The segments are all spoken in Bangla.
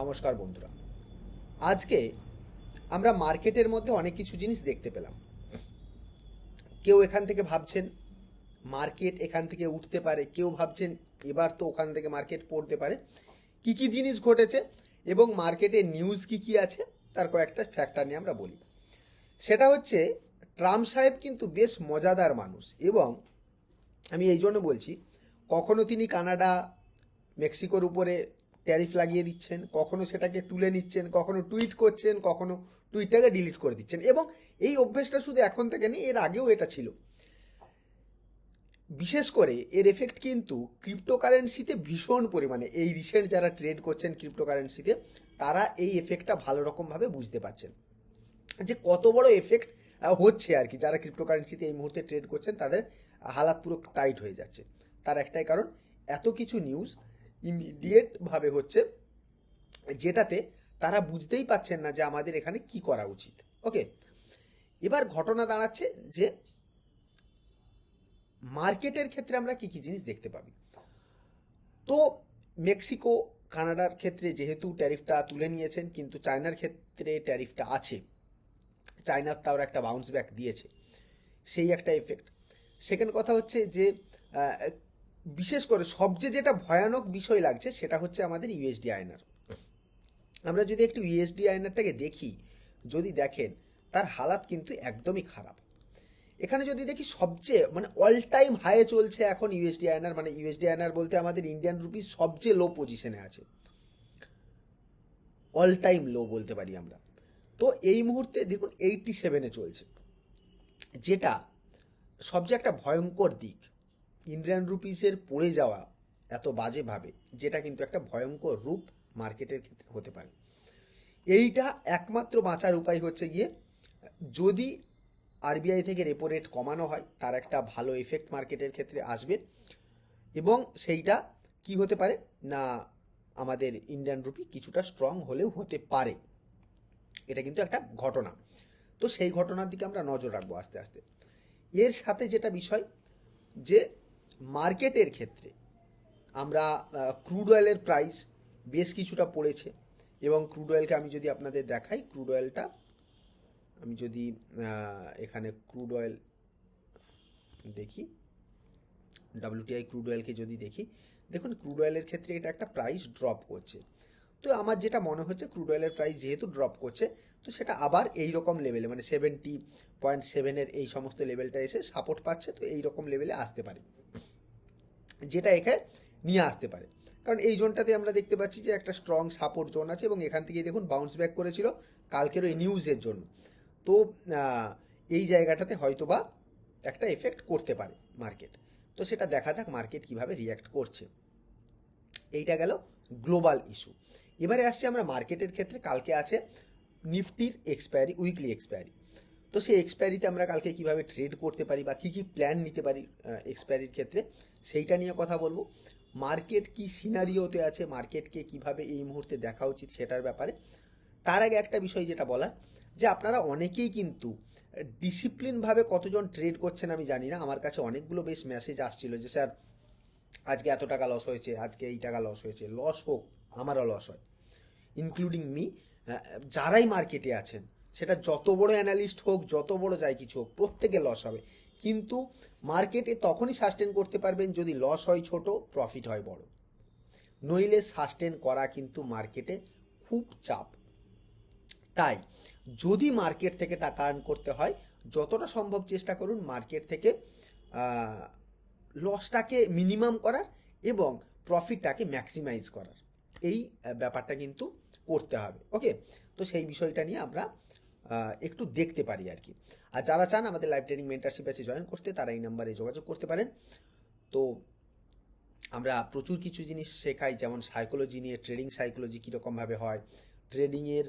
নমস্কার বন্ধুরা। আজকে আমরা মার্কেটের মধ্যে অনেক কিছু জিনিস দেখতে পেলাম। কেউ এখান থেকে ভাবছেন মার্কেট এখান থেকে উঠতে পারে, কেউ ভাবছেন এবার তো ওখান থেকে মার্কেট পড়তে পারে। কি কি জিনিস ঘটেছে এবং মার্কেটে নিউজ কি কি আছে, তার কয়েকটা ফ্যাক্টর নিয়ে আমরা বলি। সেটা হচ্ছে, ট্রাম্প সাহেব কিন্তু বেশ মজাদার মানুষ এবং আমি এই জন্য বলছি, কখনো তিনি কানাডা, মেক্সিকোর উপরে ট্যারিফ লাগিয়ে দিচ্ছেন, কখনো সেটাকে তুলে নিচ্ছেন, কখনো টুইট করছেন, কখনো টুইটটাকে ডিলিট করে দিচ্ছেন। এবং এই অভ্যেসটা শুধু এখন থেকে নেই, এর আগেও এটা ছিল। বিশেষ করে এর এফেক্ট কিন্তু ক্রিপ্টোকারেন্সিতে ভীষণ পরিমাণে, এই রিসেন্ট যারা ট্রেড করছেন ক্রিপ্টোকারেন্সিতে তারা এই এফেক্টটা ভালো রকমভাবে বুঝতে পারছেন। যে কত বড় এফেক্ট হচ্ছে আর কি। যারা ক্রিপ্টোকারেন্সিতে এই মুহূর্তে ট্রেড করছেন, তাদের হালাত পুরো টাইট হয়ে যাচ্ছে। তার একটাই কারণ, এত কিছু নিউজ ইমিডিয়েটভাবে হচ্ছে, যেটাতে তারা বুঝতেই পাচ্ছেন না যে আমাদের এখানে কি করা উচিত। ওকে এবার ঘটনা দাঁড়াচ্ছে যে মার্কেটের ক্ষেত্রে আমরা কি কি জিনিস দেখতে পাবি? তো মেক্সিকো, কানাডার ক্ষেত্রে যেহেতু ট্যারিফটা তুলে নিয়েছেন, কিন্তু চায়নার ক্ষেত্রে ট্যারিফটা আছে। চায়নার তাও একটা বাউন্স ব্যাক দিয়েছে। সেই একটা এফেক্ট সেকেন্ড কথা হচ্ছে যে বিশেষ করে সবচেয়ে যেটা ভয়ানক বিষয় লাগছে, সেটা হচ্ছে আমাদের ইউএসডি আয়নার। আমরা যদি একটু ইউএসডি আয়নারটাকে দেখি, যদি দেখেন, তার হালাত কিন্তু একদমই খারাপ। এখানে যদি দেখি সবচেয়ে মানে অল টাইম হাইয়ে চলছে এখন ইউএসডি আয়নার মানে ইউএসডি আয়নার বলতে আমাদের ইন্ডিয়ান রুপি সবচেয়ে লো পজিশনে আছে। অল টাইম লো বলতে পারি আমরা। তো এই মুহূর্তে দেখুন এইটটি সেভেনে চলছে। যেটা সবচেয়ে একটা ভয়ঙ্কর দিক। ইন্ডিয়ান রুপিসের পড়ে যাওয়া এত বাজেভাবে যেটা কিন্তু একটা ভয়ঙ্কর রূপ মার্কেটের ক্ষেত্রে হতে পারে। এইটা একমাত্র বাঁচার উপায় হচ্ছে গিয়ে, যদি আরবিআই থেকে রেপো রেট কমানো হয়, তার একটা ভালো এফেক্ট মার্কেটের ক্ষেত্রে আসবে। এবং সেইটা কি হতে পারে? না, আমাদের ইন্ডিয়ান রুপি কিছুটা স্ট্রং হলেও হতে পারে। এটা কিন্তু একটা ঘটনা। তো সেই ঘটনার দিকে আমরা নজর রাখব আস্তে আস্তে। এর সাথে যেটা বিষয়, যে মার্কেটের ক্ষেত্রে আমরা ক্রুড অয়েলের প্রাইস বেশ কিছুটা পড়েছে এবং ক্রুড অয়েলকে আমি যদি আপনাদের দেখাই ক্রুড অয়েলটা আমি যদি এখানে ক্রুড অয়েল দেখি ডাব্লিউটিআই ক্রুড অয়েলকে যদি দেখি, দেখুন ক্রুড অয়েলের ক্ষেত্রে এটা একটা প্রাইস ড্রপ করছে। তো আমার যেটা মনে হচ্ছে ক্রুড অয়েলের প্রাইস যেহেতু ড্রপ করছে, তো সেটা আবার এই রকম লেভেলে মানে সেভেন্টি পয়েন্ট সেভেনের এই সমস্ত লেভেলটা এসে সাপোর্ট পাচ্ছে, তো এই রকম লেভেলে আসতে পারে। যেটা এখানে নিয়ে আসতে পারে। কারণ এই জোনটাতে আমরা দেখতে পাচ্ছি যে একটা স্ট্রং সাপোর্ট জোন আছে এবং এখান থেকে দেখুন বাউন্স ব্যাক করেছিল কালকের ওই নিউজের জন্য। তো এই জায়গাটাতে হয়তোবা একটা এফেক্ট করতে পারে মার্কেট তো সেটা দেখা যাক মার্কেট কীভাবে রিয়্যাক্ট করছে। এইটা গেল গ্লোবাল ইস্যু এবারে আসছে আমরা মার্কেটের ক্ষেত্রে, কালকে আছে নিফটির এক্সপায়ারি উইকলি এক্সপায়ারি তো সেই এক্সপায়ারিতে আমরা কালকে কীভাবে ট্রেড করতে পারি বা কী কী প্ল্যান নিতে পারি এক্সপায়ারির ক্ষেত্রে, সেইটা নিয়ে কথা বলব। মার্কেট কি সিনারিওতে আছে, মার্কেটকে কীভাবে এই মুহূর্তে দেখা উচিত সেটার ব্যাপারে। তার আগে একটা বিষয় যেটা বলার, যে আপনারা অনেকেই কিন্তু ডিসিপ্লিনভাবে কতজন ট্রেড করছেন আমি জানি না, আমার কাছে অনেকগুলো বেশ মেসেজ আসছিল যে, স্যার আজকে এত টাকা লস হয়েছে, আজকে এই টাকা লস হয়েছে। লস হোক, আমারও লস হয়। ইনক্লুডিং মি যারাই মার্কেটে আছেন, সেটা যত বড় অ্যানালিস্ট হোক, যত বড় যাই কিছু হোক, প্রত্যেকে লস হবে। কিন্তু মার্কেটে তখনই সাস্টেন করতে পারবেন যদি লস হয় ছোট প্রফিট হয় বড়। নইলে সাস্টেন করা কিন্তু মার্কেটে খুব চাপ। তাই যদি মার্কেট থেকে টাকা আর্ন করতে হয়, যতটা সম্ভব চেষ্টা করুন মার্কেট থেকে লসটাকে মিনিমাম করার এবং প্রফিটটাকে ম্যাক্সিমাইজ করার। এই ব্যাপারটা কিন্তু করতে হবে ওকে তো সেই বিষয়টা নিয়ে আমরা একটু দেখতে পারি আর কি। আর যারা চান আমাদের লাইভ ট্রেনিং মেন্টারশিপ আছে জয়েন করতে, তারা এই নাম্বারে যোগাযোগ করতে পারেন। তো আমরা প্রচুর কিছু জিনিস শেখাই, যেমন সাইকোলজি নিয়ে ট্রেডিং সাইকোলজি কীরকমভাবে হয় ট্রেডিংয়ের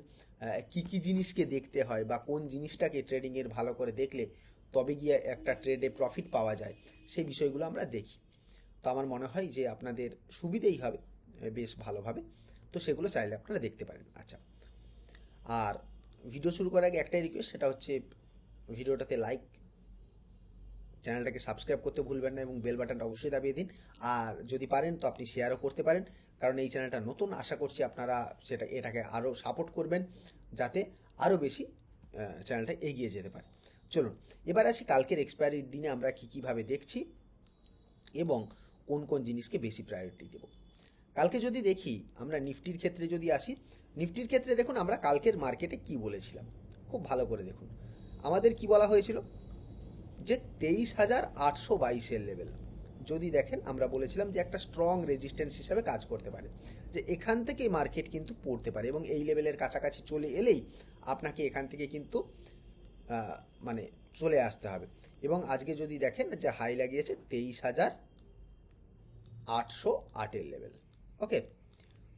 কী কী জিনিসকে দেখতে হয় বা কোন জিনিসটাকে ট্রেডিংয়ের ভালো করে দেখলে তবে গিয়ে একটা ট্রেডে প্রফিট পাওয়া যায়, সেই বিষয়গুলো আমরা দেখি। তো আমার মনে হয় যে আপনাদের সুবিধেই হবে, বেশ ভালোভাবে। তো সেগুলো চাইলে আপনারা দেখতে পারেন। আচ্ছা আর ভিডিও শুরু করার আগে একটাই রিকোয়েস্ট সেটা হচ্ছে ভিডিওটাতে লাইক চ্যানেলটাকে সাবস্ক্রাইব করতে ভুলবেন না এবং বেল বাটনটা অবশ্যই দাবিয়ে দিন। আর যদি পারেন, তো আপনি শেয়ারও করতে পারেন। কারণ এই চ্যানেলটা নতুন, আশা করছি আপনারা সেটা, এটাকে আরও সাপোর্ট করবেন, যাতে আরও বেশি চ্যানেলটা এগিয়ে যেতে পারে। চলুন, এবার আসি কালকের এক্সপায়ারির দিনে আমরা কী কীভাবে দেখছি এবং কোন কোন জিনিসকে বেশি প্রায়োরিটি দেব। কালকে যদি দেখি, আমরা নিফটির ক্ষেত্রে যদি আসি, নিফটির ক্ষেত্রে দেখুন আমরা কালকের মার্কেটে কি বলেছিলাম। খুব ভালো করে দেখুন। আমাদের কি বলা হয়েছিল? যে তেইশ হাজার আটশো বাইশের লেভেল যদি দেখেন, আমরা বলেছিলাম যে একটা স্ট্রং রেজিস্ট্যান্স হিসাবে কাজ করতে পারে। যে এখান থেকেই মার্কেট কিন্তু পড়তে পারে এবং এই লেভেলের কাছাকাছি চলে এলেই আপনাকে এখান থেকে কিন্তু মানে চলে আসতে হবে। এবং আজকে যদি দেখেন যে হাই লাগিয়েছে তেইশ হাজার আটশো আটের লেভেল ওকে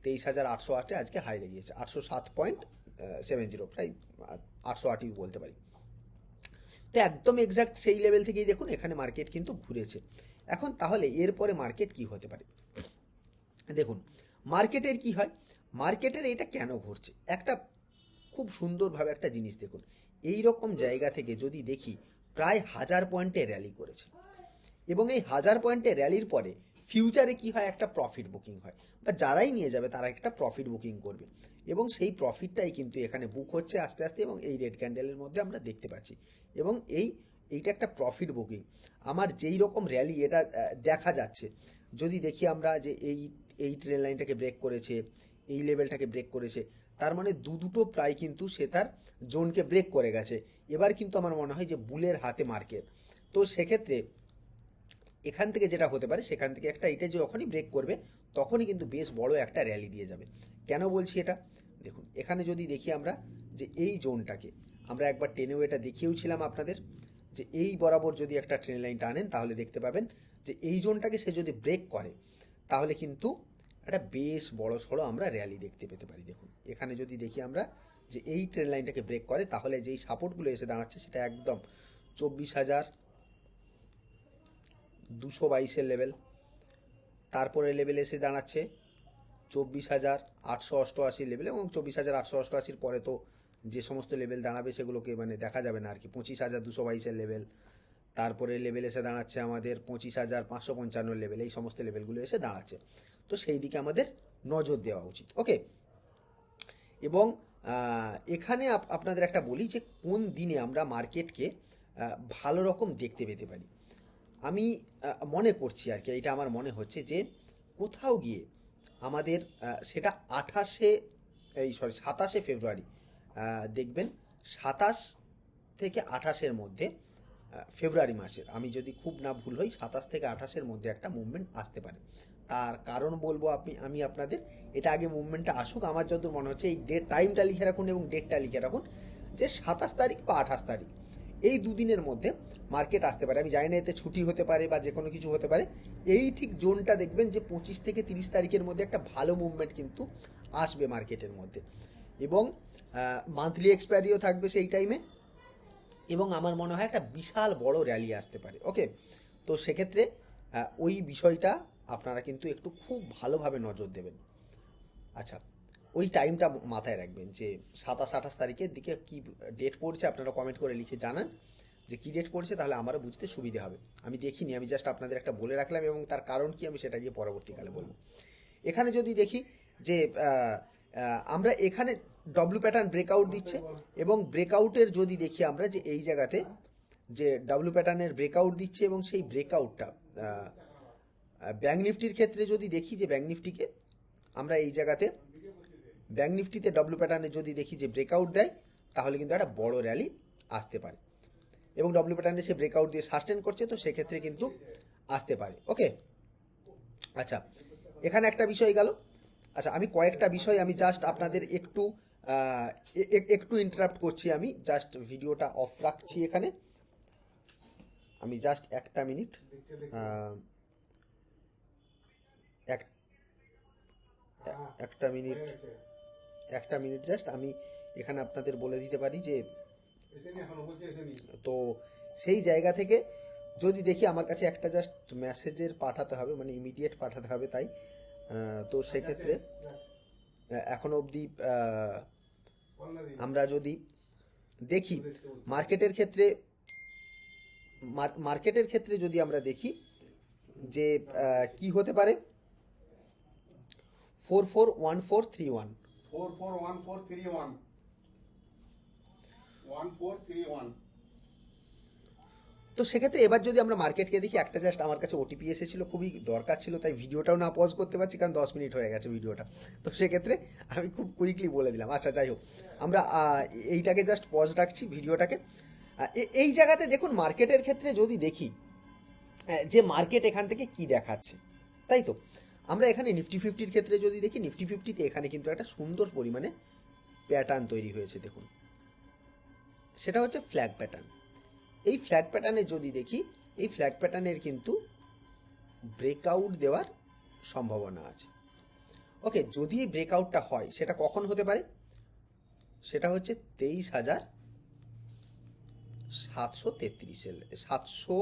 তেইশ হাজার আটশো আটে আজকে হাই লাগিয়েছে। আটশো সাত পয়েন্ট সেভেন জিরো প্রায় আটশো আটই বলতে পারি। তো একদম এক্স্যাক্ট সেই লেভেল থেকেই দেখুন, এখানে মার্কেট কিন্তু ঘুরেছে। এখন তাহলে এরপরে মার্কেট কি হতে পারে? দেখুন মার্কেটের কি হয়? মার্কেটের এটা কেন ঘুরছে একটা খুব সুন্দরভাবে একটা জিনিস দেখুন। এই রকম জায়গা থেকে যদি দেখি, প্রায় হাজার পয়েন্টে র্যালি করেছে। এবং এই হাজার পয়েন্টে র্যালির পরে ফিউচারে কি হয়? একটা প্রফিট বুকিং হয়। বা যারাই নিয়ে যাবে, তারা একটা প্রফিট বুকিং করবে। এবং সেই প্রফিটটাই কিন্তু এখানে বুক হচ্ছে আস্তে আস্তে এবং এই রেড ক্যান্ডেলের মধ্যে আমরা দেখতে পাচ্ছি। এবং এই, এইটা একটা প্রফিট বুকিং আমার যেই রকম র্যালি এটা দেখা যাচ্ছে। যদি দেখি আমরা যে এই এই ট্রেন লাইনটাকে ব্রেক করেছে, এই লেভেলটাকে ব্রেক করেছে, তার মানে দু দুটো প্রায় কিন্তু সে তার জোনকে ব্রেক করে গেছে। এবার কিন্তু আমার মনে হয় যে বুলের হাতে মার্কেট তো সেক্ষেত্রে এখান থেকে যেটা হতে পারে, সেখান থেকে একটা এটা যে যখনই ব্রেক করবে, তখনই কিন্তু বেশ বড় একটা র্যালি দিয়ে যাবে। কেন বলছি এটা? দেখুন, এখানে যদি দেখি আমরা যে এই জোনটাকে, আমরা একবার টেনেও এটা দেখিয়েওছিলাম আপনাদের, যে এই বরাবর যদি একটা ট্রেন লাইন টানেন, তাহলে দেখতে পাবেন যে এই জোনটাকে সে যদি ব্রেক করে, তাহলে কিন্তু একটা বেশ বড় সড়ো আমরা র্যালি দেখতে পেতে পারি। দেখুন, এখানে যদি দেখি আমরা যে এই ট্রেন লাইনটাকে ব্রেক করে, তাহলে যেই সাপোর্টগুলো এসে দাঁড়াচ্ছে সেটা একদম চব্বিশ হাজার দুশো বাইশের লেভেল তারপরে লেভেল এসে দাঁড়াচ্ছে চব্বিশ হাজার আটশো অষ্টআশি লেভেল এবং চব্বিশ হাজার আটশো অষ্টআশির পরে তো যে সমস্ত লেভেল দাঁড়াবে সেগুলোকে মানে দেখা যাবে না আর কি পঁচিশ হাজার দুশো বাইশের লেভেল তারপরে লেভেল এসে দাঁড়াচ্ছে আমাদের পঁচিশ হাজার পাঁচশো পঞ্চান্ন লেভেল এই সমস্ত লেভেলগুলো এসে দাঁড়াচ্ছে। তো সেই দিকে আমাদের নজর দেওয়া উচিত। ওকে এবং এখানে আপ- আপনাদের একটা বলি যে কোন দিনে আমরা মার্কেটকে ভালো রকম দেখতে পেতে পারি। আমি মনে করছি আর কি, এটা আমার মনে হচ্ছে যে কোথাও গিয়ে আমাদের সেটা আঠাশে, এই সরি, সাতাশে ফেব্রুয়ারি দেখবেন সাতাশ থেকে আঠাশের মধ্যে ফেব্রুয়ারি মাসের, আমি যদি খুব না ভুল হই, সাতাশ থেকে আঠাশের মধ্যে একটা মুভমেন্ট আসতে পারে। তার কারণ বলব আপনি, আমি আপনাদের, এটা আগে মুভমেন্টটা আসুক, আমার যতদূর মনে হচ্ছে, এই ডেট টাইমটা লিখে রাখুন এবং ডেটটা লিখে রাখুন যে সাতাশ তারিখ বা আঠাশ তারিখ। এই দুদিনের মধ্যে মার্কেট আসতে পারে। আমি জানি না, এতে ছুটি হতে পারে বা যে কোনো কিছু হতে পারে। এই ঠিক জোনটা দেখবেন যে পঁচিশ থেকে তিরিশ তারিখের মধ্যে একটা ভালো মুভমেন্ট কিন্তু আসবে মার্কেটের মধ্যে। এবং মান্থলি এক্সপায়ারিও থাকবে সেই টাইমে এবং আমার মনে হয় একটা বিশাল বড় র্যালি আসতে পারে। ওকে তো সেক্ষেত্রে ওই বিষয়টা আপনারা কিন্তু একটু খুব ভালোভাবে নজর দেবেন। আচ্ছা ওই টাইমটা মাথায় রাখবেন যে সাতাশ, আঠাশ তারিখের দিকে কি ডেট পড়ছে আপনারা কমেন্ট করে লিখে জানান। যে কি ডেট পড়ছে তাহলে আমারও বুঝতে সুবিধে হবে। আমি দেখিনি, আমি জাস্ট আপনাদের একটা বলে রাখলাম এবং তার কারণ কি আমি সেটা গিয়ে পরবর্তীকালে বলব। এখানে যদি দেখি যে আমরা এখানে ডব্লিউ প্যাটার্ন ব্রেকআউট দিচ্ছে এবং ব্রেকআউটের যদি দেখি আমরা যে এই জায়গাতে যে ডাব্লিউ প্যাটার্নের ব্রেকআউট দিচ্ছে এবং সেই ব্রেকআউটটা ব্যাঙ্ক নিফটির ক্ষেত্রে যদি দেখি যে ব্যাঙ্ক নিফটিকে আমরা এই জায়গাতে ব্যাঙ্ক নিফটিতে ডব্লু প্যাটার্নে যদি দেখি যে ব্রেকআউট দেয়, তাহলে কিন্তু একটা বড় র্যালি আসতে পারে। এবং ডব্লু প্যাটার্নে সে ব্রেকআউট দিয়ে সাস্টেন করছে, তো সেক্ষেত্রে কিন্তু আসতে পারে। ওকে আচ্ছা এখানে একটা বিষয় গেল। আচ্ছা আমি কয়েকটা বিষয় আমি জাস্ট আপনাদের একটু একটু ইন্টারাপ্ট করছি আমি। জাস্ট ভিডিওটা অফ রাখছি এখানে। আমি জাস্ট একটা মিনিট এক একটা মিনিট। একটা মিনিট জাস্ট আমি এখানে আপনাদের বলে দিতে পারি যে তো সেই জায়গা থেকে যদি দেখি আমার কাছে একটা জাস্ট মেসেজের পাঠাতে হবে মানে ইমিডিয়েট পাঠাতে হবে তাই তো সেক্ষেত্রে আহ, এখনও অবধি আমরা যদি দেখি মার্কেটের ক্ষেত্রে মার- মার্কেটের ক্ষেত্রে যদি আমরা দেখি যে কি হতে পারে four four one four three one four four one four three one. One four three one. তো সেক্ষেত্রে এবার যদি আমরা মার্কেটকে দেখি একটা জাস্ট আমার কাছে ওটিপি এসেছিল খুবই দরকার ছিল তাই ভিডিওটাও না পজ করতে পারছি কারণ দশ মিনিট হয়ে গেছে ভিডিওটা। তো সেক্ষেত্রে আমি খুব কুইকলি বলে দিলাম। আচ্ছা যাই হোক আমরা এইটাকে জাস্ট পজ রাখছি ভিডিওটাকে। এই জায়গাতে দেখুন মার্কেটের ক্ষেত্রে যদি দেখি যে মার্কেট এখান থেকে কি দেখাচ্ছে তাই তো? আমরা এখানে নিফটি ফিফটির ক্ষেত্রে যদি দেখি নিফটি ফিফটিতে এখানে কিন্তু একটা সুন্দর পরিমাণে প্যাটার্ন তৈরি হয়েছে, দেখুন। সেটা হচ্ছে ফ্ল্যাগ প্যাটার্ন এই ফ্ল্যাগ প্যাটার্নে যদি দেখি, এই ফ্ল্যাগ প্যাটার্নের কিন্তু ব্রেকআউট দেওয়ার সম্ভাবনা আছে। ওকে যদি এই ব্রেকআউটটা হয়, সেটা কখন হতে পারে? সেটা হচ্ছে তেইশ হাজার সাতশো তেত্রিশের সাতশো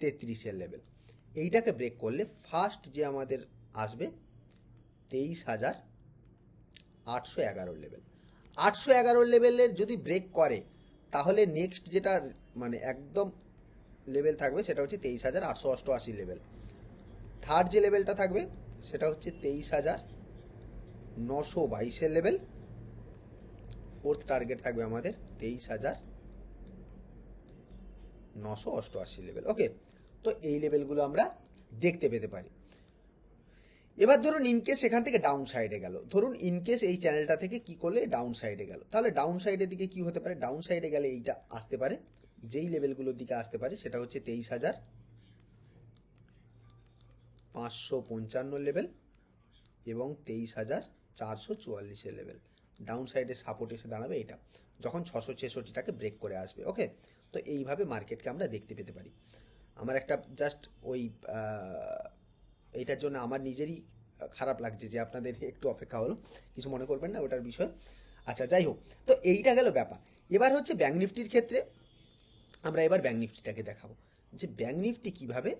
তেত্রিশের লেভেল এইটাকে ব্রেক করলে ফার্স্ট যে আমাদের আসবে তেইশ হাজার আটশো এগারোর লেভেল আটশো এগারোর লেভেলের যদি ব্রেক করে, তাহলে নেক্সট যেটা মানে একদম লেভেল থাকবে সেটা হচ্ছে তেইশ হাজার আটশো অষ্টআশি লেভেল থার্ড যে লেভেলটা থাকবে, সেটা হচ্ছে তেইশ হাজার নশো বাইশের লেভেল ফোর্থ টার্গেট থাকবে আমাদের তেইশ হাজার নশো অষ্টআশি লেভেল ওকে তো এই লেভেলগুলো আমরা দেখতে পেতে পারি। এবার ধরুন ইনকেস এখান থেকে ডাউন সাইডে গেল। ধরুন ইনকেস এই চ্যানেলটা থেকে কি করলে ডাউন সাইডে গেল? তাহলে ডাউন সাইডের দিকে কি হতে পারে? ডাউন সাইডে গেলে এইটা আসতে পারে। যেই লেভেলগুলোর দিকে আসতে পারে সেটা হচ্ছে তেইশ হাজার পাঁচশো পঞ্চান্ন লেভেল এবং তেইশ হাজার চারশো চুয়াল্লিশের লেভেল ডাউন সাইডে সাপোর্ট এসে দাঁড়াবে এটা যখন ছশো ছেষট্টিটাকে ব্রেক করে আসবে ওকে তো এইভাবে মার্কেটকে আমরা দেখতে পেতে পারি। আমার একটা জাস্ট ওই আহ, এইটার জন্য আমার নিজেরই খারাপ লাগছে যে আপনাদের একটু অপেক্ষা হলো। কিছু মনে করবেন না ওটার বিষয়। আচ্ছা যাই হোক। তো এইটা গেল ব্যাপার। এবার হচ্ছে ব্যাঙ্ক নিফটির ক্ষেত্রে আমরা এবার ব্যাঙ্ক নিফটিটাকে দেখাবো। যে ব্যাঙ্ক নিফটি কীভাবে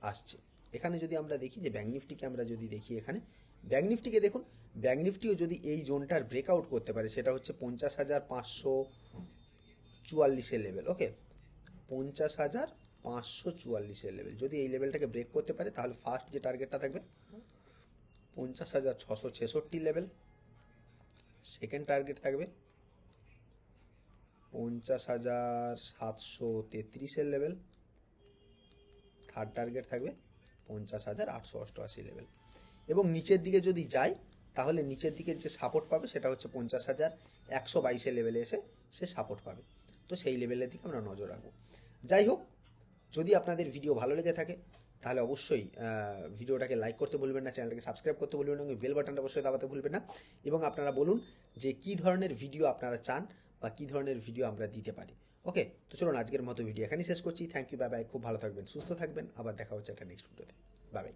আসছে? এখানে যদি আমরা দেখি যে ব্যাঙ্ক নিফটিকে আমরা যদি দেখি এখানে ব্যাঙ্ক নিফটিকে দেখুন ব্যাঙ্ক নিফটিও যদি এই জোনটার ব্রেকআউট করতে পারে সেটা হচ্ছে পঞ্চাশ হাজার পাঁচশো চুয়াল্লিশের লেভেল ওকে পঞ্চাশ হাজার পাঁচশো চুয়াল্লিশের লেভেল যদি এই লেভেলটাকে ব্রেক করতে পারে, তাহলে ফার্স্ট যে টার্গেটটা থাকবে, পঞ্চাশ হাজার ছশো ছেষট্টি লেভেল সেকেন্ড টার্গেট থাকবে, পঞ্চাশ হাজার সাতশো তেত্রিশের লেভেল থার্ড টার্গেট থাকবে, পঞ্চাশ হাজার আটশো অষ্টআশি লেভেল এবং নিচের দিকে যদি যায়, তাহলে নিচের দিকে যে সাপোর্ট পাবে, সেটা হচ্ছে পঞ্চাশ হাজার একশো বাইশের লেভেলে এসে সে সাপোর্ট পাবে। তো সেই লেভেলের দিকে আমরা নজর রাখব। যাই হোক যদি আপনাদের ভিডিও ভালো লেগে থাকে, তাহলে অবশ্যই ভিডিওটাকে লাইক করতে ভুলবেন না চ্যানেলটাকে সাবস্ক্রাইব করতে ভুলবেন না, এবং বেল বাটনটা অবশ্যই দাবাতে ভুলবেন না। এবং আপনারা বলুন যে কি ধরনের ভিডিও আপনারা চান বা কি ধরনের ভিডিও আমরা দিতে পারি। ওকে তো চলুন আজকের মতো ভিডিও এখানেই শেষ করছি। থ্যাংক ইউ বাই বাই খুব ভালো থাকবেন, সুস্থ থাকবেন। আবার দেখা হচ্ছে একটা নেক্সট ভিডিওতে বাই বাই